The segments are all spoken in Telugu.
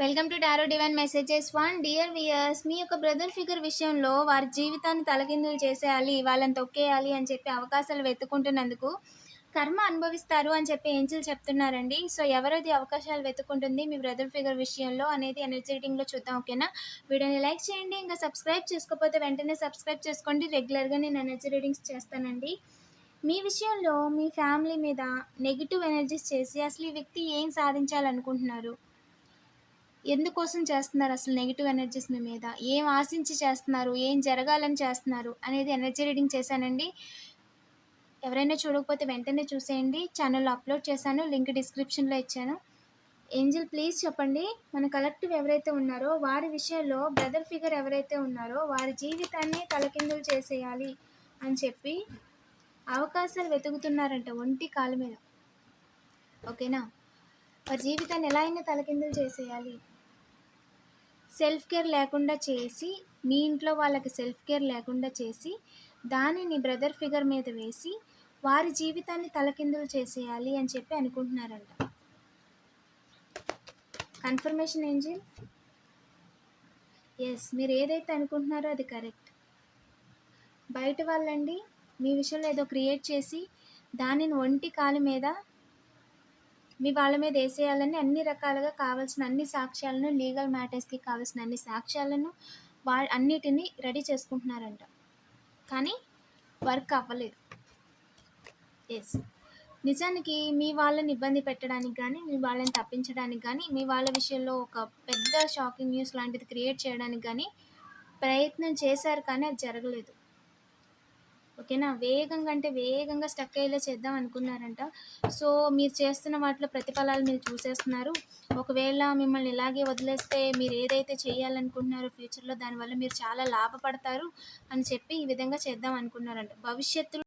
Welcome to tarot divine messages one dear viewers మీ యొక్క బ్రదర్ ఫిగర్ విషయంలో వారి జీవితాన్ని తలకిందులు చేసేయాలి వాళ్ళని తొక్కేయాలి అని చెప్పి అవకాశాలు వెతుకుంటున్నందుకు కర్మ అనుభవిస్తారు అని చెప్పి ఏంజిల్ చెప్తున్నారండి. సో ఎవరైతే అవకాశాలు వెతుకుంటుంది మీ బ్రదర్ ఫిగర్ విషయంలో అనేది ఎనర్జెటింగ్లో చూద్దాం ఓకేనా వీడియోని లైక్ చేయండి ఇంకా సబ్స్క్రైబ్ చేసుకోకపోతే వెంటనే సబ్స్క్రైబ్ చేసుకోండి. రెగ్యులర్గా నేను ఎనర్జీ రీడింగ్స్ చేస్తానండి. మీ విషయంలో మీ ఫ్యామిలీ మీద నెగిటివ్ ఎనర్జీస్ చేసి అసలు ఈ వ్యక్తి ఏం సాధించాలనుకుంటున్నారు? ఎందుకోసం చేస్తున్నారు అసలు నెగిటివ్ ఎనర్జీస్ మీ మీద? ఏం ఆశించి చేస్తున్నారు? ఏం జరగాలని చేస్తున్నారు? అనేది ఎనర్జీ రీడింగ్ చేశానండి. ఎవరైనా చూడకపోతే వెంటనే చూసేయండి. ఛానల్లో అప్లోడ్ చేశాను. లింక్ డిస్క్రిప్షన్లో ఇచ్చాను. ఏంజిల్ ప్లీజ్ చెప్పండి. మన కలెక్టివ్ ఎవరైతే ఉన్నారో వారి విషయంలో బ్రదర్ ఫిగర్ ఎవరైతే ఉన్నారో వారి జీవితాన్ని తలకిందులు చేసేయాలి అని చెప్పి అవకాశాలు వెతుకుతున్నారంట ఒంటి కాలు మీద. ఓకేనా వారి జీవితాన్ని ఎలా అయినా తలకిందులు చేసేయాలి. సెల్ఫ్ కేర్ లేకుండా చేసి మీ ఇంట్లో వాళ్ళకి సెల్ఫ్ కేర్ లేకుండా చేసి దానిని బ్రదర్ ఫిగర్ మీద వేసి వారి జీవితాన్ని తలకిందులు చేసేయాలి అని చెప్పి అనుకుంటున్నారంట. కన్ఫర్మేషన్ ఏంజిల్ ఎస్ మీరు ఏదైతే అనుకుంటున్నారో అది కరెక్ట్ బయట వాళ్ళండి మీ విషయంలో ఏదో క్రియేట్ చేసి దానిని ఒంటి కాలు మీద మీ వాళ్ళ మీద వేసేయాలని అన్ని రకాలుగా కావాల్సిన అన్ని సాక్ష్యాలను లీగల్ మ్యాటర్స్కి కావాల్సిన అన్ని సాక్ష్యాలను వా అన్నిటినీ రెడీ చేసుకుంటున్నారంట. కానీ వర్క్ అవ్వలేదు. ఎస్ నిజానికి మీ వాళ్ళని ఇబ్బంది పెట్టడానికి కానీ మీ వాళ్ళని తప్పించడానికి కానీ మీ వాళ్ళ విషయంలో ఒక పెద్ద షాకింగ్ న్యూస్ లాంటిది క్రియేట్ చేయడానికి కానీ ప్రయత్నం చేశారు కానీ అది జరగలేదు. ఓకేనా? వేగంగా అంటే వేగంగా స్టక్ అయ్యేలా చేద్దాం అనుకున్నారంట. సో మీరు చేస్తున్న వాటిలో ప్రతిఫలాలు మీరు చూసేస్తున్నారు. ఒకవేళ మిమ్మల్ని ఇలాగే వదిలేస్తే మీరు ఏదైతే చేయాలనుకుంటున్నారో ఫ్యూచర్లో దానివల్ల మీరు చాలా లాభపడతారు అని చెప్పి ఈ విధంగా చేద్దాం అనుకున్నారంట. భవిష్యత్తులో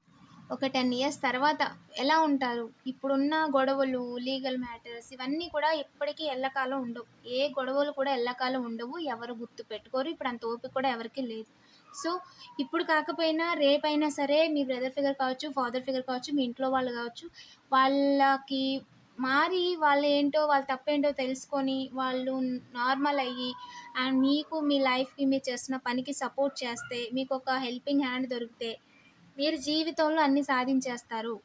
ఒక టెన్ ఇయర్స్ తర్వాత ఎలా ఉంటారు? ఇప్పుడున్న గొడవలు లీగల్ మ్యాటర్స్ ఇవన్నీ కూడా ఎప్పటికీ ఎల్లకాలం ఉండవు. ఏ గొడవలు కూడా ఎల్లకాలం ఉండవు. ఎవరు గుర్తు పెట్టుకోరు. ఇప్పుడు అంత ఓపిక కూడా ఎవరికీ లేదు. సో ఇప్పుడు కాకపోయినా రేపైనా సరే మీ బ్రదర్ ఫిగర్ కావచ్చు ఫాదర్ ఫిగర్ కావచ్చు మీ ఇంట్లో వాళ్ళు కావచ్చు వాళ్ళకి మారి వాళ్ళు ఏంటో వాళ్ళ తప్పేంటో తెలుసుకొని వాళ్ళు నార్మల్ అయ్యి అండ్ మీకు మీ లైఫ్కి మీరు చేస్తున్న పనికి సపోర్ట్ చేస్తే మీకు ఒక హెల్పింగ్ హ్యాండ్ దొరికితే మీరు జీవితంలో అన్నీ సాధించేస్తారు.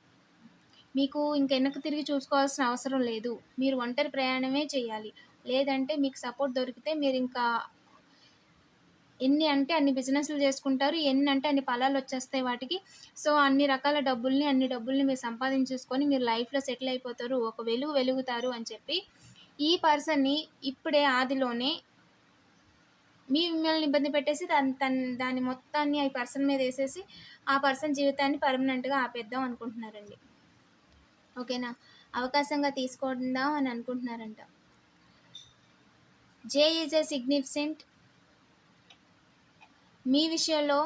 మీకు ఇంకెనక్కి తిరిగి చూసుకోవాల్సిన అవసరం లేదు. మీరు ఒంటరి ప్రయాణమే చేయాలి. లేదంటే మీకు సపోర్ట్ దొరికితే మీరు ఇంకా ఎన్ని అంటే అన్ని బిజినెస్లు చేసుకుంటారు ఎన్ని అంటే అన్ని ఫలాలు వచ్చేస్తాయి వాటికి. సో అన్ని రకాల డబ్బుల్ని అన్ని డబ్బుల్ని మీరు సంపాదించేసుకొని మీరు లైఫ్లో సెటిల్ అయిపోతారు ఒక వెలుగు వెలుగుతారు అని చెప్పి ఈ పర్సన్ని ఇప్పుడే ఆదిలోనే మీ మిమ్మల్ని ఇబ్బంది పెట్టేసి దాని తన దాని మొత్తాన్ని ఆ పర్సన్ మీద వేసేసి ఆ పర్సన్ జీవితాన్ని పర్మనెంట్గా ఆపేద్దాం అనుకుంటున్నారండి. ఓకేనా? అవకాశంగా తీసుకుందాం అని అనుకుంటున్నారంట. జే ఈజ్ ఏ సిగ్నిఫికెంట్ మీ విషయంలో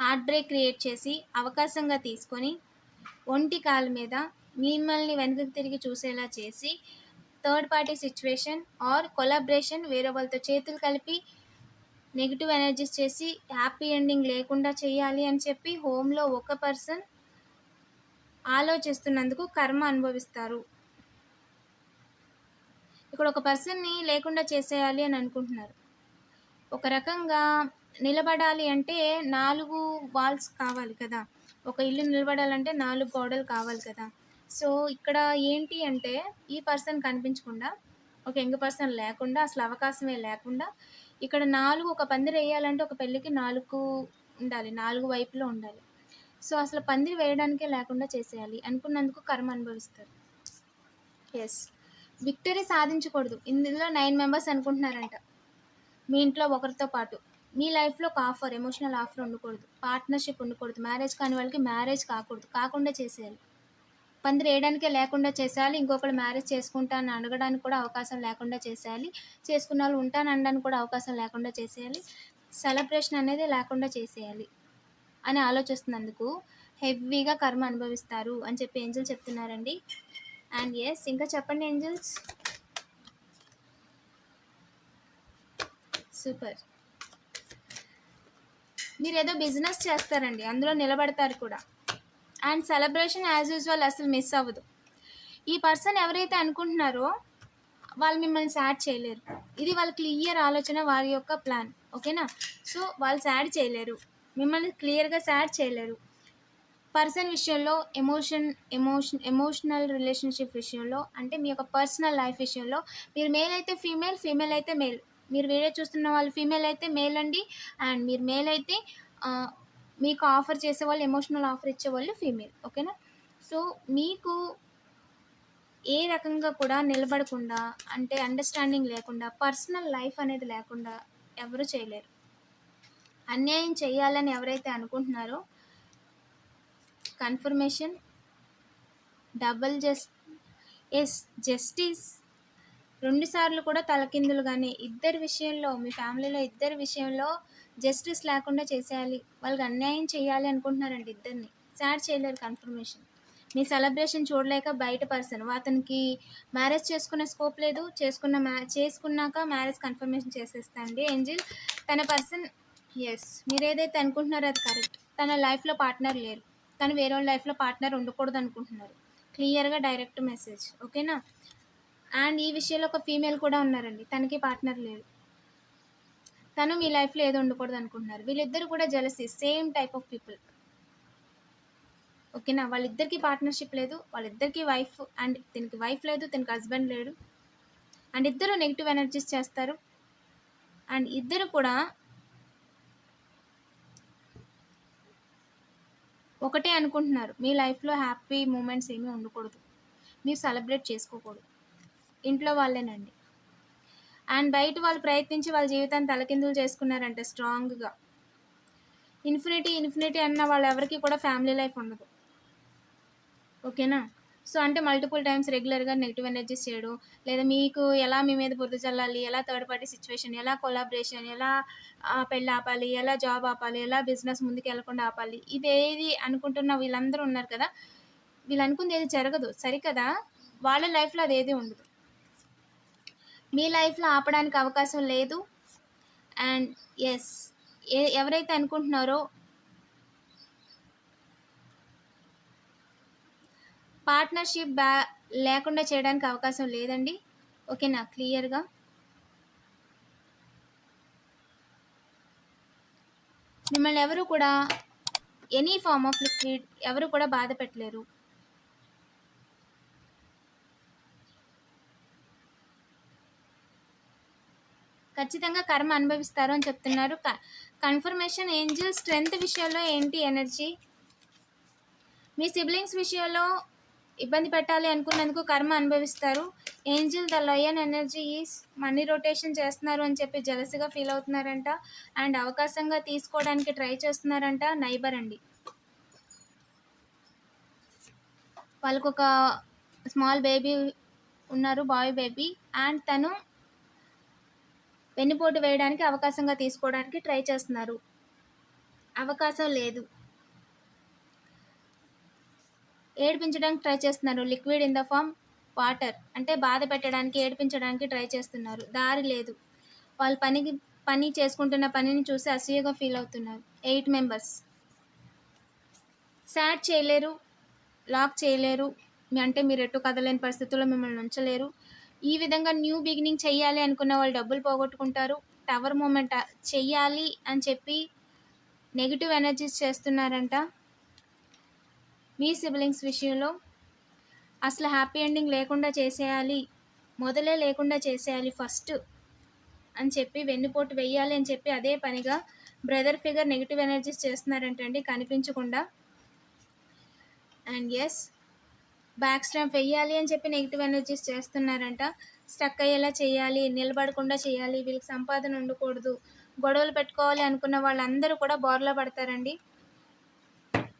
హార్ట్ బ్రేక్ క్రియేట్ చేసి అవకాశంగా తీసుకొని ఒంటి కాలు మీద మిమ్మల్ని వెనకకి తిరిగి చూసేలా చేసి third party situation or collaboration వేరే వాళ్ళతో చేతులు కలిపి నెగిటివ్ ఎనర్జీస్ చేసి హ్యాపీ ఎండింగ్ లేకుండా చేయాలి అని చెప్పి హోమ్లో ఒక పర్సన్ ఆలోచిస్తున్నందుకు కర్మ అనుభవిస్తారు. ఇక్కడ ఒక పర్సన్ని లేకుండా చేసేయాలి అని అనుకుంటున్నారు. ఒక రకంగా నిలబడాలి అంటే నాలుగు వాల్స్ కావాలి కదా. ఒక ఇల్లు నిలబడాలంటే నాలుగు గోడలు కావాలి కదా. సో ఇక్కడ ఏంటి అంటే ఈ పర్సన్ కనిపించకుండా ఒక యంగ్ పర్సన్ లేకుండా అసలు అవకాశమే లేకుండా ఇక్కడ నాలుగు ఒక పందిరి వేయాలంటే ఒక పెళ్ళికి నాలుగు ఉండాలి నాలుగు వైపులో ఉండాలి. సో అసలు పందిరి వేయడానికే లేకుండా చేసేయాలి అనుకున్నందుకు కర్మ అనుభవిస్తారు. ఎస్ విక్టరీ సాధించకూడదు. ఇందులో నైన్ మెంబర్స్ అనుకుంటున్నారంట. మీ ఇంట్లో ఒకరితో పాటు. మీ లైఫ్లో ఒక ఆఫర్ ఎమోషనల్ ఆఫర్ ఉండకూడదు. పార్ట్నర్షిప్ ఉండకూడదు. మ్యారేజ్ కాని వాళ్ళకి మ్యారేజ్ కాకూడదు. కాకుండా చేసేయాలి. పందిరి వేయడానికే లేకుండా చేసేయాలి. ఇంకొకరు మ్యారేజ్ చేసుకుంటాను అడగడానికి కూడా అవకాశం లేకుండా చేసేయాలి. చేసుకున్న వాళ్ళు ఉంటాను అనడానికి కూడా అవకాశం లేకుండా చేసేయాలి. సెలబ్రేషన్ అనేది లేకుండా చేసేయాలి అని ఆలోచిస్తున్నందుకు హెవీగా కర్మ అనుభవిస్తారు అని చెప్పి ఏంజల్ చెప్తున్నారండి. అండ్ ఎస్ ఇంకా చెప్పండి ఏంజల్స్. సూపర్. మీరు ఏదో బిజినెస్ చేస్తారండి అందులో నిలబడతారు కూడా. అండ్ సెలబ్రేషన్ యాజ్ యూజువల్ అసలు మిస్ అవ్వదు. ఈ పర్సన్ ఎవరైతే అనుకుంటున్నారో వాళ్ళు మిమ్మల్ని సాడ్ చేయలేరు. ఇది వాళ్ళ క్లియర్ ఆలోచన వారి యొక్క ప్లాన్. ఓకేనా? సో వాళ్ళు సాడ్ చేయలేరు. మిమ్మల్ని క్లియర్గా సాడ్ చేయలేరు. పర్సన్ విషయంలో ఎమోషన్ ఎమోషన్ ఎమోషనల్ రిలేషన్షిప్ విషయంలో అంటే మీ యొక్క పర్సనల్ లైఫ్ విషయంలో మీరు మేల్ అయితే ఫీమేల్ ఫీమేల్ అయితే మేల్. మీరు వీడియో చూస్తున్న వాళ్ళు ఫీమేల్ అయితే మేల్ అండి. అండ్ మీరు మేల్ అయితే మీకు ఆఫర్ చేసే వాళ్ళు ఎమోషనల్ ఆఫర్ ఇచ్చే వాళ్ళు ఫీమేల్ ఓకేనా సో మీకు ఏ రకంగా కూడా నిలబడకుండా అంటే అండర్స్టాండింగ్ లేకుండా పర్సనల్ లైఫ్ అనేది లేకుండా ఎవరు చేయలేరు. అన్యాయం చేయాలని ఎవరైతే అనుకుంటున్నారో confirmation double jus yes justice రెండుసార్లు కూడా తలకిందులు కానీ ఇద్దరి విషయంలో మీ ఫ్యామిలీలో ఇద్దరి విషయంలో జస్టిస్ లేకుండా చేసేయాలి. వాళ్ళకి అన్యాయం చేయాలి అనుకుంటున్నారండి ఇద్దరిని. సాడ్ చేయలేరు కన్ఫర్మేషన్. మీ సెలబ్రేషన్ చూడలేక బయట పర్సన్. అతనికి మ్యారేజ్ చేసుకునే స్కోప్ లేదు. చేసుకున్న మ్యా చేసుకున్నాక మ్యారేజ్ కన్ఫర్మేషన్ చేసేస్తా అండి. ఏంజిల్ తన పర్సన్ ఎస్ మీరు ఏదైతే అనుకుంటున్నారో అది కరెక్ట్. తన లైఫ్లో పార్ట్నర్ లేరు. తను వేరే వాళ్ళ లైఫ్లో పార్ట్నర్ ఉండకూడదు అనుకుంటున్నారు. క్లియర్గా డైరెక్ట్ మెసేజ్. ఓకేనా? అండ్ ఈ విషయంలో ఒక ఫీమేల్ కూడా ఉన్నారండి. తనకి పార్ట్నర్ లేడు తను మీ లైఫ్లో ఏదో ఉండకూడదు అనుకుంటున్నారు. వీళ్ళిద్దరు కూడా jealousy same type of people. ఓకేనా? వాళ్ళిద్దరికి పార్ట్నర్షిప్ లేదు. వాళ్ళిద్దరికి వైఫ్ అండ్ దీనికి వైఫ్ లేదు దీనికి హస్బెండ్ లేడు. అండ్ ఇద్దరు నెగిటివ్ ఎనర్జీస్ చేస్తారు. అండ్ ఇద్దరు కూడా ఒకటే అనుకుంటున్నారు. మీ లైఫ్లో హ్యాపీ మూమెంట్స్ ఏమీ ఉండకూడదు. మీరు సెలబ్రేట్ చేసుకోకూడదు. ఇంట్లో వాళ్ళేనండి. అండ్ బయట వాళ్ళు ప్రయత్నించి వాళ్ళ జీవితాన్ని తలకిందులు చేసుకున్నారంటే స్ట్రాంగ్గా. ఇన్ఫినిటీ ఇన్ఫినిటీ అన్న వాళ్ళు ఎవరికి కూడా ఫ్యామిలీ లైఫ్ ఉండదు. ఓకేనా? సో అంటే మల్టిపుల్ టైమ్స్ రెగ్యులర్గా నెగిటివ్ ఎనర్జీస్ చేయడం లేదా మీకు ఎలా మీ మీద బురద చల్లాలి ఎలా థర్డ్ పార్టీ సిచ్యువేషన్ ఎలా కొలాబరేషన్ ఎలా పెళ్ళి ఆపాలి ఎలా జాబ్ ఆపాలి ఎలా బిజినెస్ ముందుకు వెళ్ళకుండా ఆపాలి ఇవేది అనుకుంటున్న వీళ్ళందరూ ఉన్నారు కదా. వీళ్ళు అనుకుంది ఏది జరగదు సరికదా? వాళ్ళ లైఫ్లో అది ఏది ఉండదు. మీ లైఫ్లో ఆపడానికి అవకాశం లేదు. అండ్ ఎస్ ఏ ఎవరైతే అనుకుంటున్నారో పార్ట్నర్షిప్ బ్యా లేకుండా చేయడానికి అవకాశం లేదండి. ఓకేనా? క్లియర్గా? మిమ్మల్ని ఎవరు కూడా ఎనీ ఫార్మ్ ఆఫ్ లిక్విడ్ ఎవరు కూడా బాధ పెట్టలేరు. ఖచ్చితంగా కర్మ అనుభవిస్తారు అని చెప్తున్నారు. కన్ఫర్మేషన్ ఏంజిల్ స్ట్రెంగ్త్ విషయంలో ఏంటి? ఎనర్జీ మీ సిబ్లింగ్స్ విషయంలో ఇబ్బంది పెట్టాలి అనుకున్నందుకు కర్మ అనుభవిస్తారు. Angel the lion energy is money rotation చేస్తున్నారు అని చెప్పి జలసిగా ఫీల్ అవుతున్నారంట. అండ్ అవకాశంగా తీసుకోవడానికి ట్రై చేస్తున్నారంట నైబర్ అండి. వాళ్ళకు ఒక స్మాల్ బేబీ ఉన్నారు బాయ్ బేబీ అండ్ తను వెన్నుపోటు వేయడానికి అవకాశంగా తీసుకోవడానికి ట్రై చేస్తున్నారు. అవకాశం లేదు. ఏడిపించడానికి ట్రై చేస్తున్నారు. Liquid in the form water అంటే బాధ పెట్టడానికి ఏడిపించడానికి ట్రై చేస్తున్నారు. దారి లేదు. వాళ్ళు పనికి పని చేసుకుంటున్న పనిని చూసి అసూయగా ఫీల్ అవుతున్నారు. Eight members. సాడ్ చేయలేరు లాక్ చేయలేరు. మీ- అంటే మీరు ఎటు కదలేని పరిస్థితుల్లో మిమ్మల్ని ఉంచలేరు. ఈ విధంగా న్యూ బిగినింగ్ చెయ్యాలి అనుకున్న వాళ్ళు డబ్బులు పోగొట్టుకుంటారు. టవర్ మూమెంట్ చెయ్యాలి అని చెప్పి నెగిటివ్ ఎనర్జీస్ చేస్తున్నారంట మీ సిబ్లింగ్స్ విషయంలో. అసలు హ్యాపీ ఎండింగ్ లేకుండా చేసేయాలి మొదలే లేకుండా చేసేయాలి ఫస్ట్ అని చెప్పి వెన్నుపోటు వెయ్యాలి అని చెప్పి అదే పనిగా బ్రదర్ ఫిగర్ నెగిటివ్ ఎనర్జీస్ చేస్తున్నారంటండి కనిపించకుండా. అండ్ ఎస్ బ్యాక్ స్టాంప్ వెయ్యాలి అని చెప్పి నెగిటివ్ ఎనర్జీస్ చేస్తున్నారంట. స్టక్ అయ్యేలా చేయాలి నిలబడకుండా చేయాలి వీళ్ళకి సంపాదన ఉండకూడదు గొడవలు పెట్టుకోవాలి అనుకున్న వాళ్ళందరూ కూడా బోర్లో పడతారండి.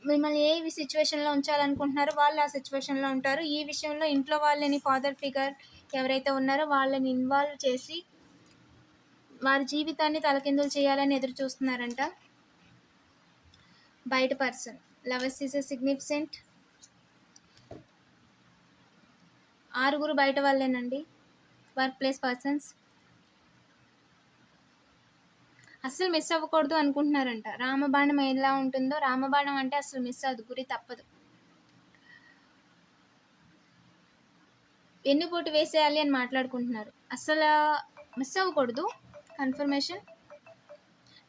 మిమ్మల్ని ఏ సిచ్యువేషన్లో ఉంచాలనుకుంటున్నారో వాళ్ళు ఆ సిచ్యువేషన్లో ఉంటారు. ఈ విషయంలో ఇంట్లో వాళ్ళని ఫాదర్ ఫిగర్ ఎవరైతే ఉన్నారో వాళ్ళని ఇన్వాల్వ్ చేసి వారి జీవితాన్ని తలకిందులు చేయాలని ఎదురు చూస్తున్నారంట. బయట పర్సన్. లవర్స్ ఎ సిగ్నిఫిసెంట్ ఆరుగురు బయట వాళ్ళేనండి. Work place persons. అస్సలు మిస్ అవ్వకూడదు అనుకుంటున్నారంట. రామబాణం ఎలా ఉంటుందో రామబాణం అంటే అసలు మిస్ అవ్వదు గురి తప్పదు. వెన్నుపోటు వేసేయాలి అని మాట్లాడుకుంటున్నారు. అస్సలు మిస్ అవ్వకూడదు. కన్ఫర్మేషన్.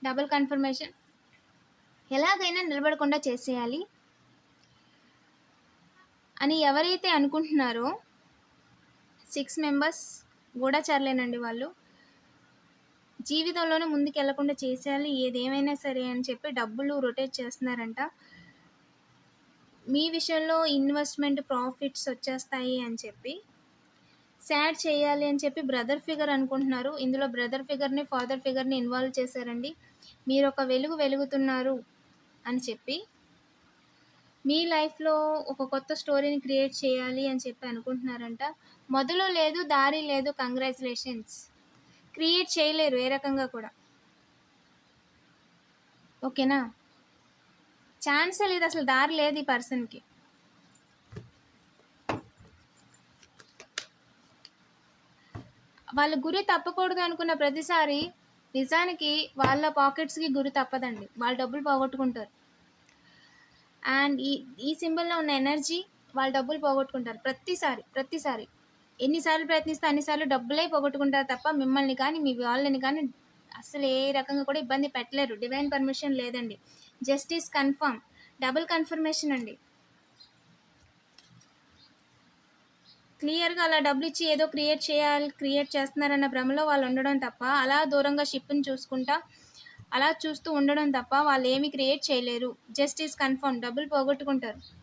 Double confirmation. ఎలాగైనా నిలబడకుండా చేసేయాలి అని ఎవరైతే అనుకుంటున్నారో సిక్స్ మెంబర్స్ గూఢచారులేనండి వాళ్ళు. జీవితంలోనే ముందుకు వెళ్ళకుండా చేసేయాలి ఏదేమైనా సరే అని చెప్పి డబ్బులు రొటేట్ చేస్తున్నారంట. మీ విషయంలో ఇన్వెస్ట్మెంట్ ప్రాఫిట్స్ వచ్చేస్తాయి అని చెప్పి సాడ్ చేయాలి అని చెప్పి బ్రదర్ ఫిగర్ అనుకుంటున్నారు. ఇందులో బ్రదర్ ఫిగర్ని ఫాదర్ ఫిగర్ని ఇన్వాల్వ్ చేశారండి. మీరు ఒక వెలుగు వెలుగుతున్నారు అని చెప్పి మీ లైఫ్లో ఒక కొత్త స్టోరీని క్రియేట్ చేయాలి అని చెప్పి అనుకుంటున్నారంట. మొదలు లేదు దారి లేదు కంగ్రాచులేషన్స్ క్రియేట్ చేయలేరు ఏ రకంగా కూడా. ఓకేనా? ఛాన్స్ లేదు అసలు దారి లేదు ఈ పర్సన్కి. వాళ్ళ గురి తప్పకూడదు అనుకున్న ప్రతిసారి నిజానికి వాళ్ళ పాకెట్స్కి గురి తప్పదండి. వాళ్ళు డబ్బులు పోగొట్టుకుంటారు. అండ్ ఈ ఈ సింబల్లో ఉన్న ఎనర్జీ వాళ్ళు డబ్బులు పోగొట్టుకుంటారు. ప్రతిసారి ప్రతిసారి. ఎన్నిసార్లు ప్రయత్నిస్తే అన్నిసార్లు డబ్బులే పోగొట్టుకుంటారు తప్ప మిమ్మల్ని కానీ మీ వాళ్ళని కానీ అసలు ఏ రకంగా కూడా ఇబ్బంది పెట్టలేరు. డివైన్ పర్మిషన్ లేదండి. Justice confirm. డబుల్ కన్ఫర్మేషన్ అండి. క్లియర్గా అలా డబ్బులు ఇచ్చి ఏదో క్రియేట్ చేయాలి క్రియేట్ చేస్తున్నారన్న భ్రమలో వాళ్ళు ఉండడం తప్ప అలా దూరంగా షిప్ని చూసుకుంటా అలా చూస్తూ ఉండడం తప్ప వాళ్ళు ఏమి క్రియేట్ చేయలేరు. Justice confirm. డబ్బులు పోగొట్టుకుంటారు.